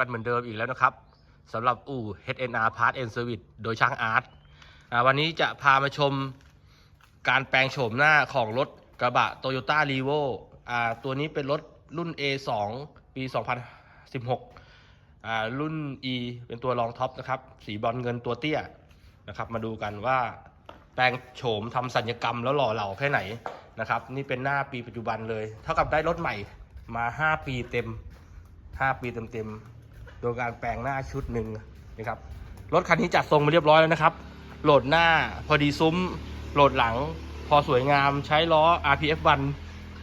กันเหมือนเดิมอีกแล้วนะครับสำหรับอู่ HNR Part and Service โดยช่างอาร์ตวันนี้จะพามาชมการแปลงโฉมหน้าของรถกระบะ Toyota r e v o อ่ตัวนี้เป็นรถรุ่น A2 ปี 2016 รุ่น E เป็นตัวรองท็อปนะครับ สีบอลเงินตัวเตี้ยนะครับ มาดูกันว่าแปลงโฉมทำสัญญกรรมแล้วหล่อเหลาแค่ไหนนะครับ นี่เป็นหน้าปีปัจจุบันเลย เท่ากับได้รถใหม่มา 5 ปีเต็ม 5 ปีเต็มๆ โดยการแปลงหน้าชุดหนึ่งนะครับรถคันนี้จัดทรงมาเรียบร้อยแล้วนะครับ โหลดหน้าพอดีซุ้ม โหลดหลัง พอสวยงามใช้ล้อ RPF1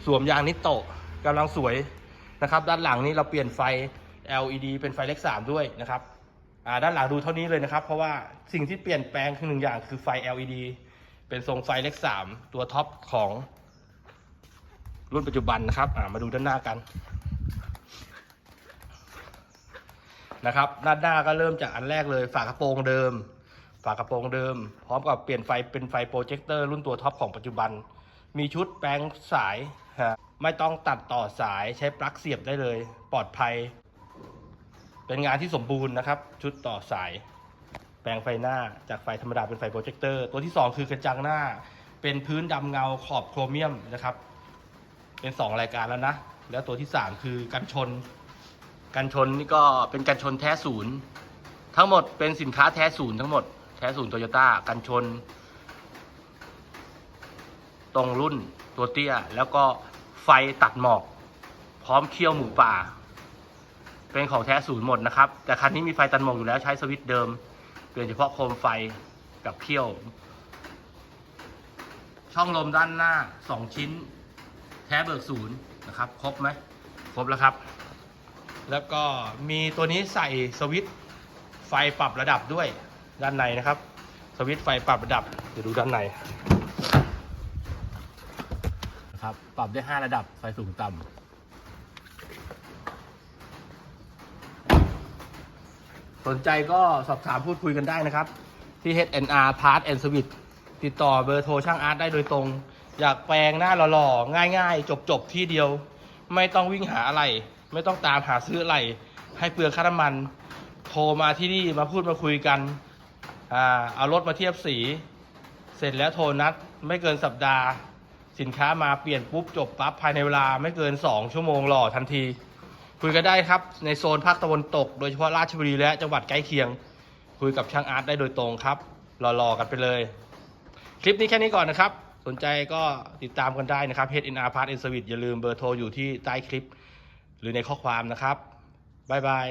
สวมยางนิโตะกำลังสวยนะครับ ด้านหลังนี้เราเปลี่ยนไฟ LED เป็นไฟเล็ก 3 ด้วยนะครับด้านหลังดูเท่านี้เลยนะครับ เพราะว่าสิ่งที่เปลี่ยนแปลงคือหนึ่งอย่างคือไฟ LED เป็นทรงไฟเล็ก 3 ตัวท็อปของรุ่นปัจจุบันนะครับมาดูด้านหน้ากัน นะครับด้านหน้าก็เริ่มจากอันแรกเลย ฝากระโปรงเดิม ฝากระโปรงเดิม พร้อมกับเปลี่ยนไฟเป็นไฟโปรเจคเตอร์รุ่นตัวท็อปของปัจจุบัน มีชุดแปลงสายไม่ต้องตัดต่อสายใช้ปลั๊กเสียบได้เลย ปลอดภัย เป็นงานที่สมบูรณ์นะครับ ชุดต่อสาย แปลงไฟหน้าจากไฟธรรมดาเป็นไฟโปรเจคเตอร์ตัวที่ 2 คือกระจังหน้า เป็นพื้นดำเงาขอบโครเมียมนะครับ เป็น 2 รายการแล้วนะ แล้วตัวที่ 3 คือกันชน กันชนนี่ก็เป็นกันชนแท้ศูนย์ทั้งหมดเป็นสินค้าแท้ศูนย์ทั้งหมดแท้ศูนย์โตโยต้ากันชน ตรงรุ่นตัวเตี้ย แล้วก็ไฟตัดหมอก พร้อมเคี่ยวหมูป่า เป็นของแท้ศูนย์หมดนะครับ แต่คันนี้มีไฟตัดหมอกอยู่แล้วใช้สวิตช์เดิม เปลี่ยนเฉพาะโคมไฟกับเคี่ยว ช่องลมด้านหน้า2ชิ้น แท้เบิกศูนย์นะครับ ครบไหมครบแล้วครับ แล้วก็มีตัวนี้ใส่สวิตช์ไฟปรับระดับด้วยด้านในนะครับ สวิตช์ไฟปรับระดับเดี๋ยวดูด้านในนะครับปรับได้ 5 ระดับไฟสูงต่ำสนใจก็สอบถามพูดคุยกันได้นะครับ ที่ HNR Part and Service ติดต่อเบอร์โทรช่างอาร์ตได้โดยตรง อยากแปลงหน้าหล่อๆ ง่ายๆ จบๆ ที่เดียว ไม่ต้องวิ่งหาอะไร ไม่ต้องตามหาซื้ออะไร ให้เปลืองค่าน้ำมัน โทรมาที่นี่มาพูดมาคุยกันอ่าเอารถมาเทียบสี เสร็จแล้วโทรนัดไม่เกินสัปดาห์ สินค้ามาเปลี่ยนปุ๊บจบปั๊บภายในเวลาไม่เกิน 2 ชั่วโมงหล่อทันที คุยกันได้ครับในโซนภาคตะวันตก โดยเฉพาะราชบุรีและจังหวัดใกล้เคียง คุยกับช่างอาร์ตได้โดยตรงครับรอๆกันไปเลย คลิปนี้แค่นี้ก่อนนะครับ สนใจก็ติดตามกันได้นะครับ HNR Part and Service อย่าลืมเบอร์โทรอยู่ที่ใต้คลิป หรือในข้อความนะครับ บ๊ายบาย